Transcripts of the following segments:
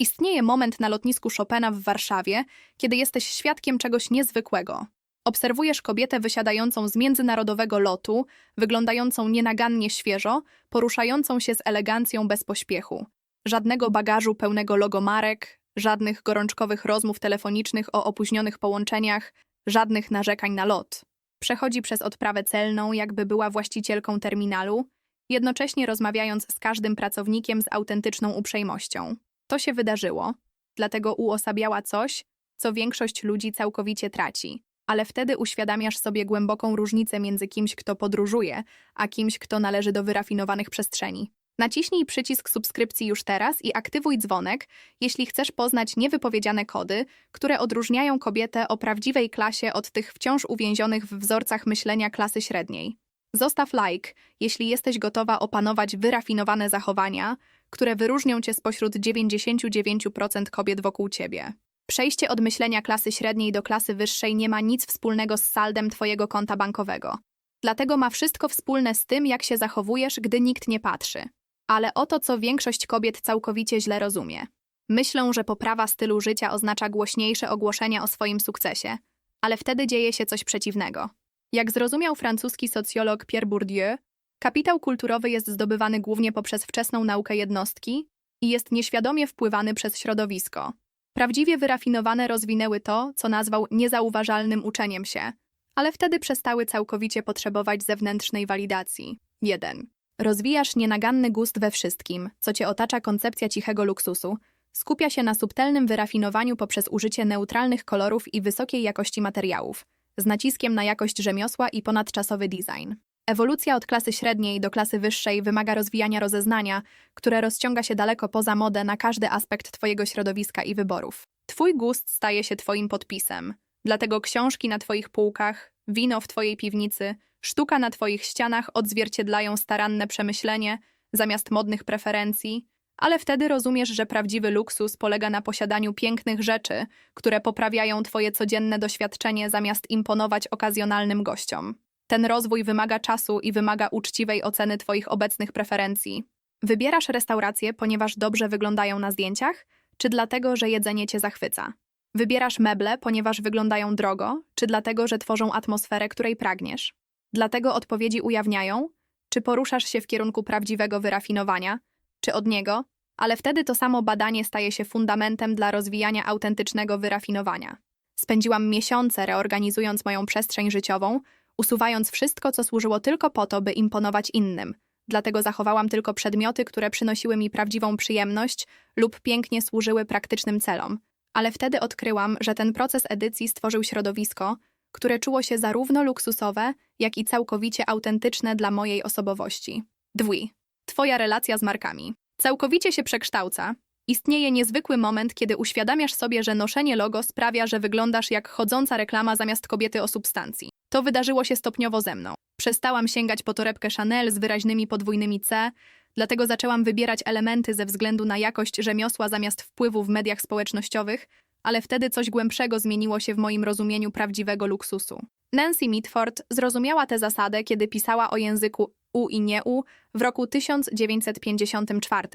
Istnieje moment na lotnisku Chopina w Warszawie, kiedy jesteś świadkiem czegoś niezwykłego. Obserwujesz kobietę wysiadającą z międzynarodowego lotu, wyglądającą nienagannie świeżo, poruszającą się z elegancją bez pośpiechu. Żadnego bagażu pełnego logomarek, żadnych gorączkowych rozmów telefonicznych o opóźnionych połączeniach, żadnych narzekań na lot. Przechodzi przez odprawę celną, jakby była właścicielką terminalu, jednocześnie rozmawiając z każdym pracownikiem z autentyczną uprzejmością. To się wydarzyło, dlatego uosabiała coś, co większość ludzi całkowicie traci. Ale wtedy uświadamiasz sobie głęboką różnicę między kimś, kto podróżuje, a kimś, kto należy do wyrafinowanych przestrzeni. Naciśnij przycisk subskrypcji już teraz i aktywuj dzwonek, jeśli chcesz poznać niewypowiedziane kody, które odróżniają kobietę o prawdziwej klasie od tych wciąż uwięzionych w wzorcach myślenia klasy średniej. Zostaw like, jeśli jesteś gotowa opanować wyrafinowane zachowania, które wyróżnią cię spośród 99% kobiet wokół ciebie. Przejście od myślenia klasy średniej do klasy wyższej nie ma nic wspólnego z saldem twojego konta bankowego. Dlatego ma wszystko wspólne z tym, jak się zachowujesz, gdy nikt nie patrzy. Ale oto co większość kobiet całkowicie źle rozumie. Myślą, że poprawa stylu życia oznacza głośniejsze ogłoszenia o swoim sukcesie, ale wtedy dzieje się coś przeciwnego. Jak zrozumiał francuski socjolog Pierre Bourdieu, kapitał kulturowy jest zdobywany głównie poprzez wczesną naukę jednostki i jest nieświadomie wpływany przez środowisko. Prawdziwie wyrafinowane rozwinęły to, co nazwał niezauważalnym uczeniem się, ale wtedy przestały całkowicie potrzebować zewnętrznej walidacji. 1. Rozwijasz nienaganny gust we wszystkim, co cię otacza koncepcja cichego luksusu. Skupia się na subtelnym wyrafinowaniu poprzez użycie neutralnych kolorów i wysokiej jakości materiałów, z naciskiem na jakość rzemiosła i ponadczasowy design. Ewolucja od klasy średniej do klasy wyższej wymaga rozwijania rozeznania, które rozciąga się daleko poza modę na każdy aspekt Twojego środowiska i wyborów. Twój gust staje się Twoim podpisem. Dlatego książki na Twoich półkach, wino w Twojej piwnicy, sztuka na Twoich ścianach odzwierciedlają staranne przemyślenie zamiast modnych preferencji, ale wtedy rozumiesz, że prawdziwy luksus polega na posiadaniu pięknych rzeczy, które poprawiają Twoje codzienne doświadczenie zamiast imponować okazjonalnym gościom. Ten rozwój wymaga czasu i wymaga uczciwej oceny Twoich obecnych preferencji. Wybierasz restauracje, ponieważ dobrze wyglądają na zdjęciach, czy dlatego, że jedzenie Cię zachwyca? Wybierasz meble, ponieważ wyglądają drogo, czy dlatego, że tworzą atmosferę, której pragniesz? Dlatego odpowiedzi ujawniają, czy poruszasz się w kierunku prawdziwego wyrafinowania, czy od niego, ale wtedy to samo badanie staje się fundamentem dla rozwijania autentycznego wyrafinowania. Spędziłam miesiące reorganizując moją przestrzeń życiową, usuwając wszystko, co służyło tylko po to, by imponować innym. Dlatego zachowałam tylko przedmioty, które przynosiły mi prawdziwą przyjemność lub pięknie służyły praktycznym celom. Ale wtedy odkryłam, że ten proces edycji stworzył środowisko, które czuło się zarówno luksusowe, jak i całkowicie autentyczne dla mojej osobowości. Dwi. Twoja relacja z markami. Całkowicie się przekształca. Istnieje niezwykły moment, kiedy uświadamiasz sobie, że noszenie logo sprawia, że wyglądasz jak chodząca reklama zamiast kobiety o substancji. To wydarzyło się stopniowo ze mną. Przestałam sięgać po torebkę Chanel z wyraźnymi podwójnymi C, dlatego zaczęłam wybierać elementy ze względu na jakość rzemiosła zamiast wpływu w mediach społecznościowych, ale wtedy coś głębszego zmieniło się w moim rozumieniu prawdziwego luksusu. Nancy Mitford zrozumiała tę zasadę, kiedy pisała o języku u i nie u w roku 1954,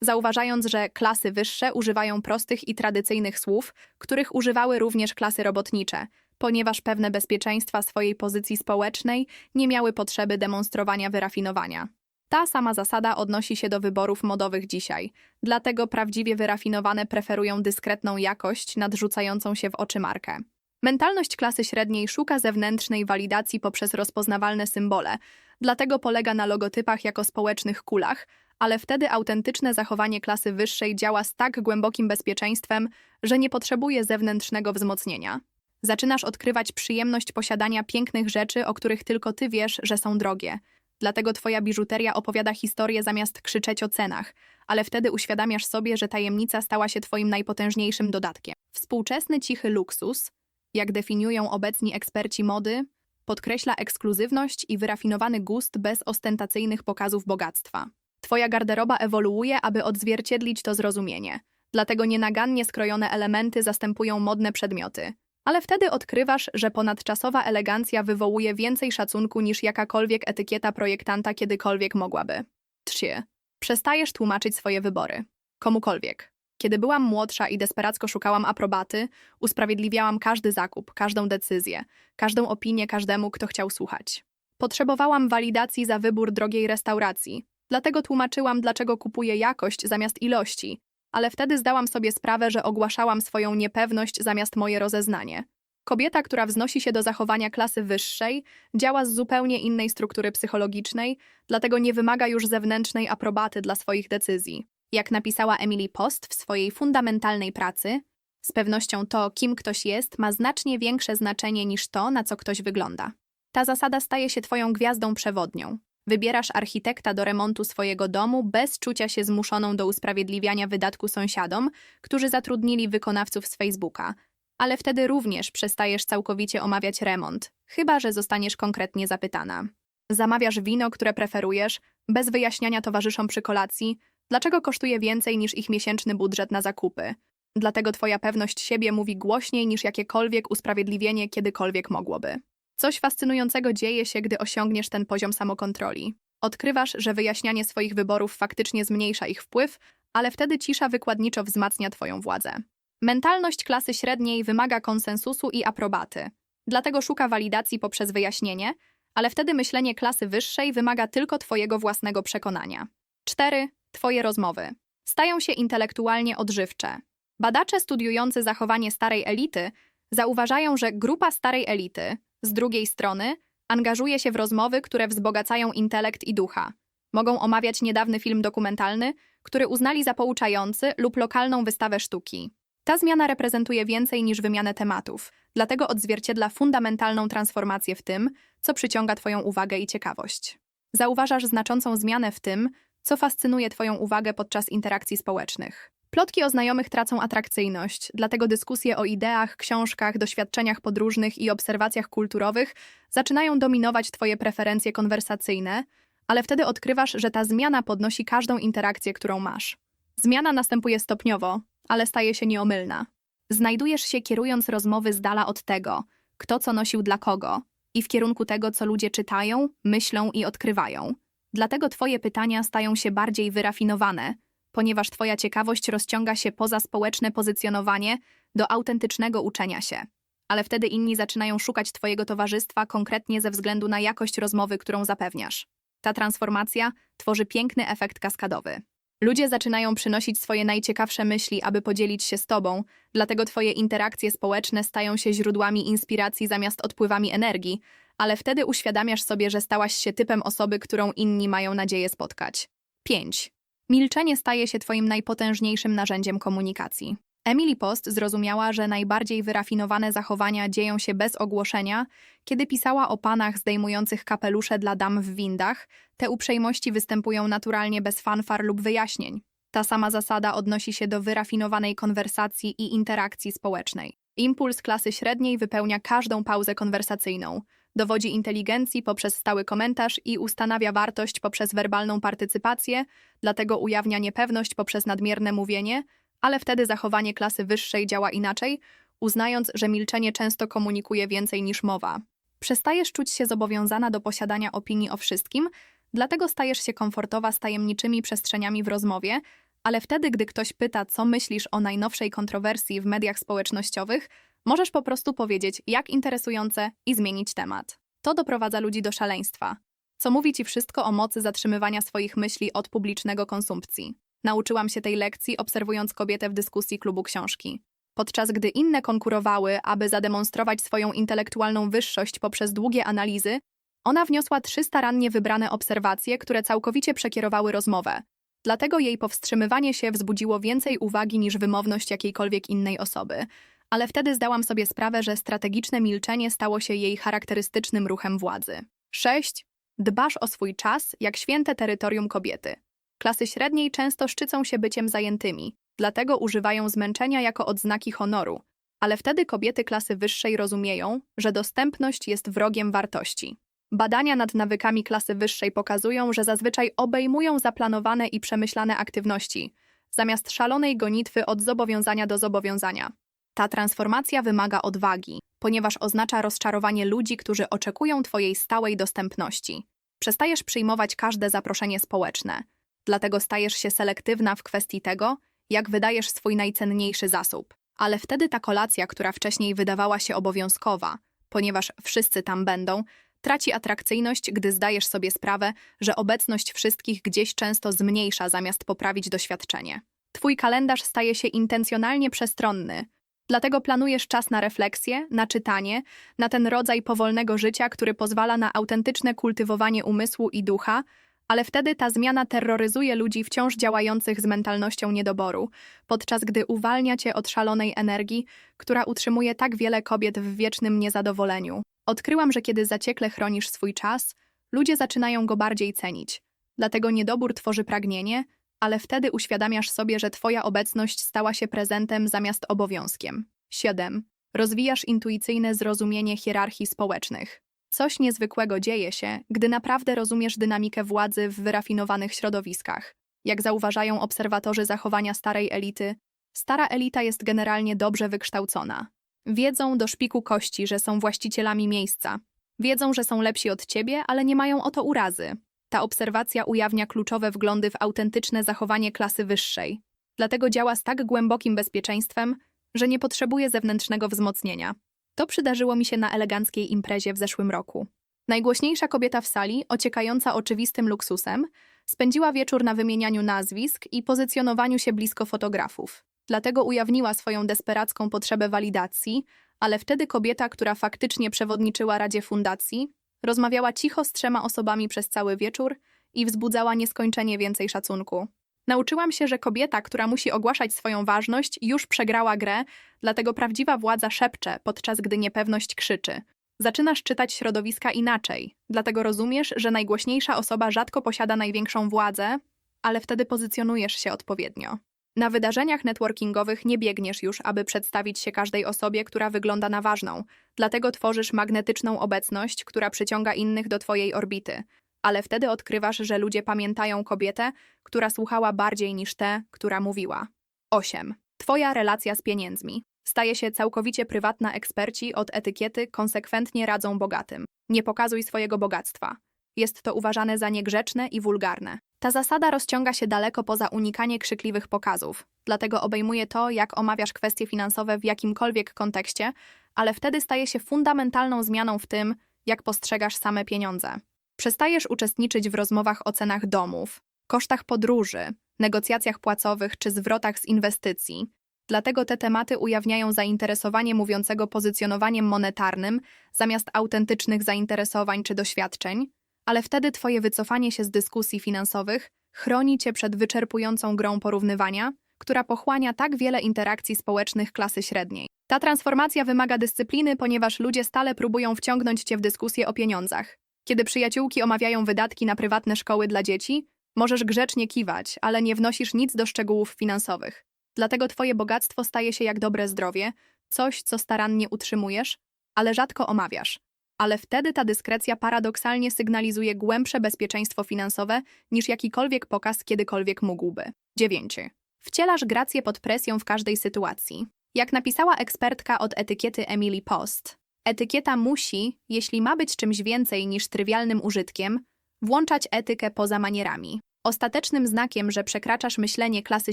zauważając, że klasy wyższe używają prostych i tradycyjnych słów, których używały również klasy robotnicze, ponieważ pewne bezpieczeństwa swojej pozycji społecznej nie miały potrzeby demonstrowania wyrafinowania. Ta sama zasada odnosi się do wyborów modowych dzisiaj, dlatego prawdziwie wyrafinowane preferują dyskretną jakość nadrzucającą się w oczy markę. Mentalność klasy średniej szuka zewnętrznej walidacji poprzez rozpoznawalne symbole, dlatego polega na logotypach jako społecznych kulach, ale wtedy autentyczne zachowanie klasy wyższej działa z tak głębokim bezpieczeństwem, że nie potrzebuje zewnętrznego wzmocnienia. Zaczynasz odkrywać przyjemność posiadania pięknych rzeczy, o których tylko ty wiesz, że są drogie. Dlatego twoja biżuteria opowiada historię zamiast krzyczeć o cenach, ale wtedy uświadamiasz sobie, że tajemnica stała się twoim najpotężniejszym dodatkiem. Współczesny cichy luksus, jak definiują obecni eksperci mody, podkreśla ekskluzywność i wyrafinowany gust bez ostentacyjnych pokazów bogactwa. Twoja garderoba ewoluuje, aby odzwierciedlić to zrozumienie. Dlatego nienagannie skrojone elementy zastępują modne przedmioty. Ale wtedy odkrywasz, że ponadczasowa elegancja wywołuje więcej szacunku niż jakakolwiek etykieta projektanta kiedykolwiek mogłaby. 3. Przestajesz tłumaczyć swoje wybory. Komukolwiek. Kiedy byłam młodsza i desperacko szukałam aprobaty, usprawiedliwiałam każdy zakup, każdą decyzję, każdą opinię każdemu, kto chciał słuchać. Potrzebowałam walidacji za wybór drogiej restauracji, dlatego tłumaczyłam, dlaczego kupuję jakość zamiast ilości, ale wtedy zdałam sobie sprawę, że ogłaszałam swoją niepewność zamiast moje rozeznanie. Kobieta, która wznosi się do zachowania klasy wyższej, działa z zupełnie innej struktury psychologicznej, dlatego nie wymaga już zewnętrznej aprobaty dla swoich decyzji. Jak napisała Emily Post w swojej fundamentalnej pracy, z pewnością to, kim ktoś jest, ma znacznie większe znaczenie niż to, na co ktoś wygląda. Ta zasada staje się twoją gwiazdą przewodnią. Wybierasz architekta do remontu swojego domu bez czucia się zmuszoną do usprawiedliwiania wydatku sąsiadom, którzy zatrudnili wykonawców z Facebooka, ale wtedy również przestajesz całkowicie omawiać remont, chyba że zostaniesz konkretnie zapytana. Zamawiasz wino, które preferujesz, bez wyjaśniania towarzyszom przy kolacji, dlaczego kosztuje więcej niż ich miesięczny budżet na zakupy. Dlatego twoja pewność siebie mówi głośniej niż jakiekolwiek usprawiedliwienie kiedykolwiek mogłoby. Coś fascynującego dzieje się, gdy osiągniesz ten poziom samokontroli. Odkrywasz, że wyjaśnianie swoich wyborów faktycznie zmniejsza ich wpływ, ale wtedy cisza wykładniczo wzmacnia twoją władzę. Mentalność klasy średniej wymaga konsensusu i aprobaty, dlatego szuka walidacji poprzez wyjaśnienie, ale wtedy myślenie klasy wyższej wymaga tylko twojego własnego przekonania. 4. Twoje rozmowy. Stają się intelektualnie odżywcze. Badacze studiujący zachowanie starej elity zauważają, że grupa starej elity, z drugiej strony, angażuje się w rozmowy, które wzbogacają intelekt i ducha. Mogą omawiać niedawny film dokumentalny, który uznali za pouczający lub lokalną wystawę sztuki. Ta zmiana reprezentuje więcej niż wymianę tematów, dlatego odzwierciedla fundamentalną transformację w tym, co przyciąga Twoją uwagę i ciekawość. Zauważasz znaczącą zmianę w tym, co fascynuje Twoją uwagę podczas interakcji społecznych. Plotki o znajomych tracą atrakcyjność, dlatego dyskusje o ideach, książkach, doświadczeniach podróżnych i obserwacjach kulturowych zaczynają dominować Twoje preferencje konwersacyjne, ale wtedy odkrywasz, że ta zmiana podnosi każdą interakcję, którą masz. Zmiana następuje stopniowo, ale staje się nieomylna. Znajdujesz się kierując rozmowy z dala od tego, kto co nosił dla kogo, i w kierunku tego, co ludzie czytają, myślą i odkrywają. Dlatego Twoje pytania stają się bardziej wyrafinowane, ponieważ Twoja ciekawość rozciąga się poza społeczne pozycjonowanie do autentycznego uczenia się. Ale wtedy inni zaczynają szukać Twojego towarzystwa konkretnie ze względu na jakość rozmowy, którą zapewniasz. Ta transformacja tworzy piękny efekt kaskadowy. Ludzie zaczynają przynosić swoje najciekawsze myśli, aby podzielić się z tobą, dlatego twoje interakcje społeczne stają się źródłami inspiracji zamiast odpływami energii, ale wtedy uświadamiasz sobie, że stałaś się typem osoby, którą inni mają nadzieję spotkać. 5. Milczenie staje się twoim najpotężniejszym narzędziem komunikacji. Emily Post zrozumiała, że najbardziej wyrafinowane zachowania dzieją się bez ogłoszenia. Kiedy pisała o panach zdejmujących kapelusze dla dam w windach, te uprzejmości występują naturalnie bez fanfar lub wyjaśnień. Ta sama zasada odnosi się do wyrafinowanej konwersacji i interakcji społecznej. Impuls klasy średniej wypełnia każdą pauzę konwersacyjną, dowodzi inteligencji poprzez stały komentarz i ustanawia wartość poprzez werbalną partycypację, dlatego ujawnia niepewność poprzez nadmierne mówienie, ale wtedy zachowanie klasy wyższej działa inaczej, uznając, że milczenie często komunikuje więcej niż mowa. Przestajesz czuć się zobowiązana do posiadania opinii o wszystkim, dlatego stajesz się komfortowa z tajemniczymi przestrzeniami w rozmowie, ale wtedy, gdy ktoś pyta, co myślisz o najnowszej kontrowersji w mediach społecznościowych, możesz po prostu powiedzieć, jak interesujące i zmienić temat. To doprowadza ludzi do szaleństwa, co mówi ci wszystko o mocy zatrzymywania swoich myśli od publicznego konsumpcji. Nauczyłam się tej lekcji, obserwując kobietę w dyskusji klubu książki. Podczas gdy inne konkurowały, aby zademonstrować swoją intelektualną wyższość poprzez długie analizy, ona wniosła trzy starannie wybrane obserwacje, które całkowicie przekierowały rozmowę. Dlatego jej powstrzymywanie się wzbudziło więcej uwagi niż wymowność jakiejkolwiek innej osoby. Ale wtedy zdałam sobie sprawę, że strategiczne milczenie stało się jej charakterystycznym ruchem władzy. 6. Dbasz o swój czas jak święte terytorium kobiety. Klasy średniej często szczycą się byciem zajętymi, dlatego używają zmęczenia jako odznaki honoru, ale wtedy kobiety klasy wyższej rozumieją, że dostępność jest wrogiem wartości. Badania nad nawykami klasy wyższej pokazują, że zazwyczaj obejmują zaplanowane i przemyślane aktywności, zamiast szalonej gonitwy od zobowiązania do zobowiązania. Ta transformacja wymaga odwagi, ponieważ oznacza rozczarowanie ludzi, którzy oczekują Twojej stałej dostępności. Przestajesz przyjmować każde zaproszenie społeczne, dlatego stajesz się selektywna w kwestii tego, jak wydajesz swój najcenniejszy zasób. Ale wtedy ta kolacja, która wcześniej wydawała się obowiązkowa, ponieważ wszyscy tam będą, traci atrakcyjność, gdy zdajesz sobie sprawę, że obecność wszystkich gdzieś często zmniejsza zamiast poprawić doświadczenie. Twój kalendarz staje się intencjonalnie przestronny. Dlatego planujesz czas na refleksję, na czytanie, na ten rodzaj powolnego życia, który pozwala na autentyczne kultywowanie umysłu i ducha, ale wtedy ta zmiana terroryzuje ludzi wciąż działających z mentalnością niedoboru, podczas gdy uwalnia cię od szalonej energii, która utrzymuje tak wiele kobiet w wiecznym niezadowoleniu. Odkryłam, że kiedy zaciekle chronisz swój czas, ludzie zaczynają go bardziej cenić. Dlatego niedobór tworzy pragnienie, ale wtedy uświadamiasz sobie, że twoja obecność stała się prezentem zamiast obowiązkiem. 7. Rozwijasz intuicyjne zrozumienie hierarchii społecznych. Coś niezwykłego dzieje się, gdy naprawdę rozumiesz dynamikę władzy w wyrafinowanych środowiskach. Jak zauważają obserwatorzy zachowania starej elity, stara elita jest generalnie dobrze wykształcona. Wiedzą do szpiku kości, że są właścicielami miejsca. Wiedzą, że są lepsi od ciebie, ale nie mają o to urazy. Ta obserwacja ujawnia kluczowe wglądy w autentyczne zachowanie klasy wyższej. Dlatego działa z tak głębokim bezpieczeństwem, że nie potrzebuje zewnętrznego wzmocnienia. To przydarzyło mi się na eleganckiej imprezie w zeszłym roku. Najgłośniejsza kobieta w sali, ociekająca oczywistym luksusem, spędziła wieczór na wymienianiu nazwisk i pozycjonowaniu się blisko fotografów. Dlatego ujawniła swoją desperacką potrzebę walidacji, ale wtedy kobieta, która faktycznie przewodniczyła Radzie Fundacji, rozmawiała cicho z trzema osobami przez cały wieczór i wzbudzała nieskończenie więcej szacunku. Nauczyłam się, że kobieta, która musi ogłaszać swoją ważność, już przegrała grę, dlatego prawdziwa władza szepcze, podczas gdy niepewność krzyczy. Zaczynasz czytać środowiska inaczej, dlatego rozumiesz, że najgłośniejsza osoba rzadko posiada największą władzę, ale wtedy pozycjonujesz się odpowiednio. Na wydarzeniach networkingowych nie biegniesz już, aby przedstawić się każdej osobie, która wygląda na ważną, dlatego tworzysz magnetyczną obecność, która przyciąga innych do twojej orbity. Ale wtedy odkrywasz, że ludzie pamiętają kobietę, która słuchała bardziej niż tę, która mówiła. 8. Twoja relacja z pieniędzmi. Staje się całkowicie prywatna eksperci od etykiety konsekwentnie radzą bogatym. Nie pokazuj swojego bogactwa. Jest to uważane za niegrzeczne i wulgarne. Ta zasada rozciąga się daleko poza unikanie krzykliwych pokazów, dlatego obejmuje to, jak omawiasz kwestie finansowe w jakimkolwiek kontekście, ale wtedy staje się fundamentalną zmianą w tym, jak postrzegasz same pieniądze. Przestajesz uczestniczyć w rozmowach o cenach domów, kosztach podróży, negocjacjach płacowych czy zwrotach z inwestycji. Dlatego te tematy ujawniają zainteresowanie mówiącego pozycjonowaniem monetarnym zamiast autentycznych zainteresowań czy doświadczeń, ale wtedy twoje wycofanie się z dyskusji finansowych chroni cię przed wyczerpującą grą porównywania, która pochłania tak wiele interakcji społecznych klasy średniej. Ta transformacja wymaga dyscypliny, ponieważ ludzie stale próbują wciągnąć cię w dyskusję o pieniądzach. Kiedy przyjaciółki omawiają wydatki na prywatne szkoły dla dzieci, możesz grzecznie kiwać, ale nie wnosisz nic do szczegółów finansowych. Dlatego twoje bogactwo staje się jak dobre zdrowie, coś, co starannie utrzymujesz, ale rzadko omawiasz ale wtedy ta dyskrecja paradoksalnie sygnalizuje głębsze bezpieczeństwo finansowe niż jakikolwiek pokaz kiedykolwiek mógłby. 9. Wcielasz grację pod presją w każdej sytuacji. Jak napisała ekspertka od etykiety Emily Post, etykieta musi, jeśli ma być czymś więcej niż trywialnym użytkiem, włączać etykę poza manierami. Ostatecznym znakiem, że przekraczasz myślenie klasy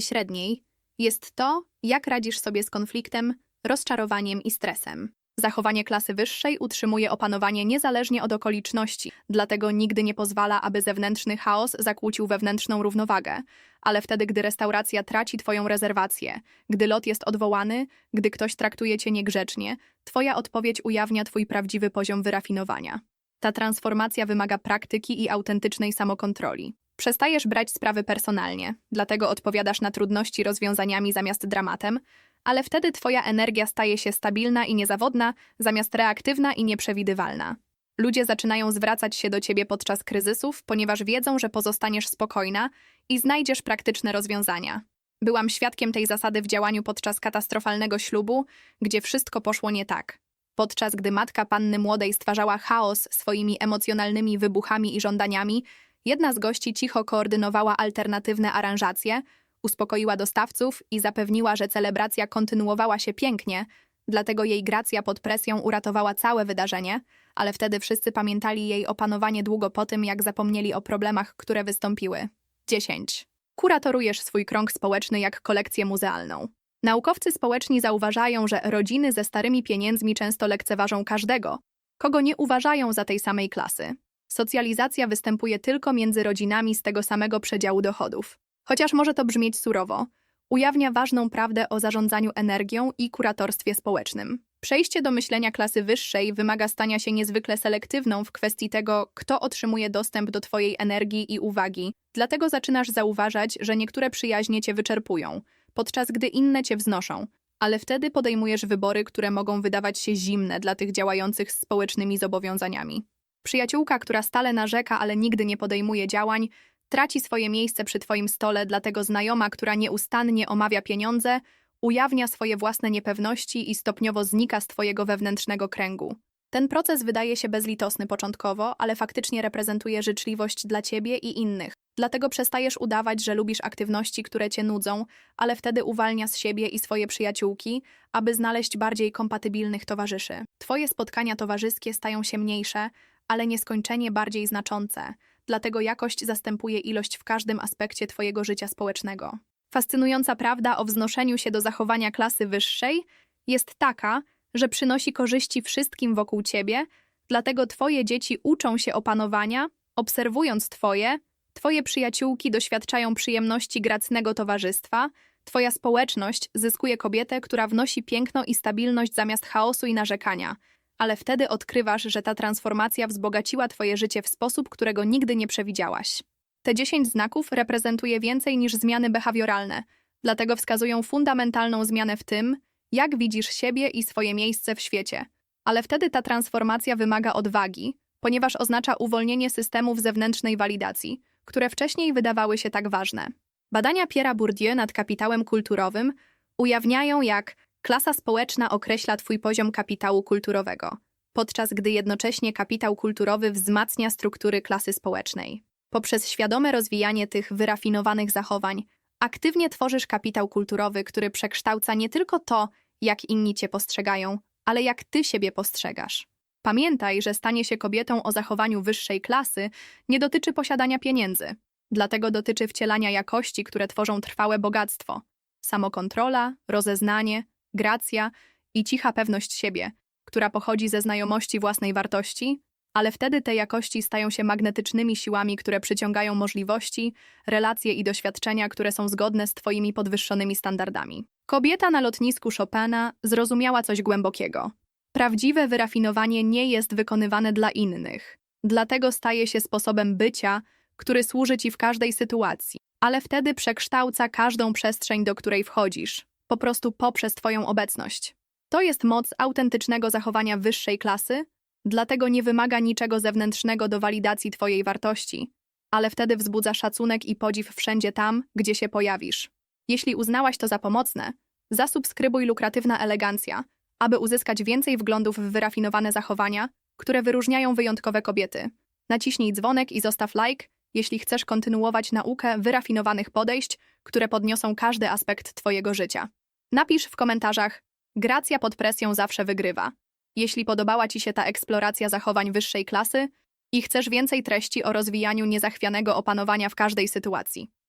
średniej, jest to, jak radzisz sobie z konfliktem, rozczarowaniem i stresem. Zachowanie klasy wyższej utrzymuje opanowanie niezależnie od okoliczności, dlatego nigdy nie pozwala, aby zewnętrzny chaos zakłócił wewnętrzną równowagę. Ale wtedy, gdy restauracja traci twoją rezerwację, gdy lot jest odwołany, gdy ktoś traktuje cię niegrzecznie, twoja odpowiedź ujawnia twój prawdziwy poziom wyrafinowania. Ta transformacja wymaga praktyki i autentycznej samokontroli. Przestajesz brać sprawy personalnie, dlatego odpowiadasz na trudności rozwiązaniami zamiast dramatem, ale wtedy twoja energia staje się stabilna i niezawodna, zamiast reaktywna i nieprzewidywalna. Ludzie zaczynają zwracać się do ciebie podczas kryzysów, ponieważ wiedzą, że pozostaniesz spokojna i znajdziesz praktyczne rozwiązania. Byłam świadkiem tej zasady w działaniu podczas katastrofalnego ślubu, gdzie wszystko poszło nie tak. Podczas gdy matka panny młodej stwarzała chaos swoimi emocjonalnymi wybuchami i żądaniami, jedna z gości cicho koordynowała alternatywne aranżacje, uspokoiła dostawców i zapewniła, że celebracja kontynuowała się pięknie, dlatego jej gracja pod presją uratowała całe wydarzenie, ale wtedy wszyscy pamiętali jej opanowanie długo po tym, jak zapomnieli o problemach, które wystąpiły. 10. Kuratorujesz swój krąg społeczny jak kolekcję muzealną. Naukowcy społeczni zauważają, że rodziny ze starymi pieniędzmi często lekceważą każdego, kogo nie uważają za tej samej klasy. Socjalizacja występuje tylko między rodzinami z tego samego przedziału dochodów. Chociaż może to brzmieć surowo, ujawnia ważną prawdę o zarządzaniu energią i kuratorstwie społecznym. Przejście do myślenia klasy wyższej wymaga stania się niezwykle selektywną w kwestii tego, kto otrzymuje dostęp do Twojej energii i uwagi. Dlatego zaczynasz zauważać, że niektóre przyjaźnie Cię wyczerpują, podczas gdy inne Cię wznoszą. Ale wtedy podejmujesz wybory, które mogą wydawać się zimne dla tych działających z społecznymi zobowiązaniami. Przyjaciółka, która stale narzeka, ale nigdy nie podejmuje działań, traci swoje miejsce przy Twoim stole, dlatego znajoma, która nieustannie omawia pieniądze, ujawnia swoje własne niepewności i stopniowo znika z Twojego wewnętrznego kręgu. Ten proces wydaje się bezlitosny początkowo, ale faktycznie reprezentuje życzliwość dla Ciebie i innych. Dlatego przestajesz udawać, że lubisz aktywności, które Cię nudzą, ale wtedy uwalnia z siebie i swoje przyjaciółki, aby znaleźć bardziej kompatybilnych towarzyszy. Twoje spotkania towarzyskie stają się mniejsze, ale nieskończenie bardziej znaczące, dlatego jakość zastępuje ilość w każdym aspekcie Twojego życia społecznego. Fascynująca prawda o wznoszeniu się do zachowania klasy wyższej jest taka, że przynosi korzyści wszystkim wokół Ciebie, dlatego Twoje dzieci uczą się opanowania, obserwując Twoje, Twoje przyjaciółki doświadczają przyjemności gracnego towarzystwa, Twoja społeczność zyskuje kobietę, która wnosi piękno i stabilność zamiast chaosu i narzekania – ale wtedy odkrywasz, że ta transformacja wzbogaciła Twoje życie w sposób, którego nigdy nie przewidziałaś. Te 10 znaków reprezentuje więcej niż zmiany behawioralne, dlatego wskazują fundamentalną zmianę w tym, jak widzisz siebie i swoje miejsce w świecie. Ale wtedy ta transformacja wymaga odwagi, ponieważ oznacza uwolnienie systemów zewnętrznej walidacji, które wcześniej wydawały się tak ważne. Badania Pierre'a Bourdieu nad kapitałem kulturowym ujawniają, jak Klasa społeczna określa Twój poziom kapitału kulturowego, podczas gdy jednocześnie kapitał kulturowy wzmacnia struktury klasy społecznej. Poprzez świadome rozwijanie tych wyrafinowanych zachowań, aktywnie tworzysz kapitał kulturowy, który przekształca nie tylko to, jak inni Cię postrzegają, ale jak Ty siebie postrzegasz. Pamiętaj, że stanie się kobietą o zachowaniu wyższej klasy nie dotyczy posiadania pieniędzy, dlatego dotyczy wcielania jakości, które tworzą trwałe bogactwo. Samokontrola, rozeznanie, gracja i cicha pewność siebie, która pochodzi ze znajomości własnej wartości, ale wtedy te jakości stają się magnetycznymi siłami, które przyciągają możliwości, relacje i doświadczenia, które są zgodne z Twoimi podwyższonymi standardami. Kobieta na lotnisku Chopina zrozumiała coś głębokiego. Prawdziwe wyrafinowanie nie jest wykonywane dla innych, dlatego staje się sposobem bycia, który służy Ci w każdej sytuacji, ale wtedy przekształca każdą przestrzeń, do której wchodzisz po prostu poprzez Twoją obecność. To jest moc autentycznego zachowania wyższej klasy, dlatego nie wymaga niczego zewnętrznego do walidacji Twojej wartości, ale wtedy wzbudza szacunek i podziw wszędzie tam, gdzie się pojawisz. Jeśli uznałaś to za pomocne, zasubskrybuj lukratywna elegancja, aby uzyskać więcej wglądów w wyrafinowane zachowania, które wyróżniają wyjątkowe kobiety. Naciśnij dzwonek i zostaw like, jeśli chcesz kontynuować naukę wyrafinowanych podejść, które podniosą każdy aspekt Twojego życia. Napisz w komentarzach: Gracja pod presją zawsze wygrywa. Jeśli podobała Ci się ta eksploracja zachowań wyższej klasy i chcesz więcej treści o rozwijaniu niezachwianego opanowania w każdej sytuacji.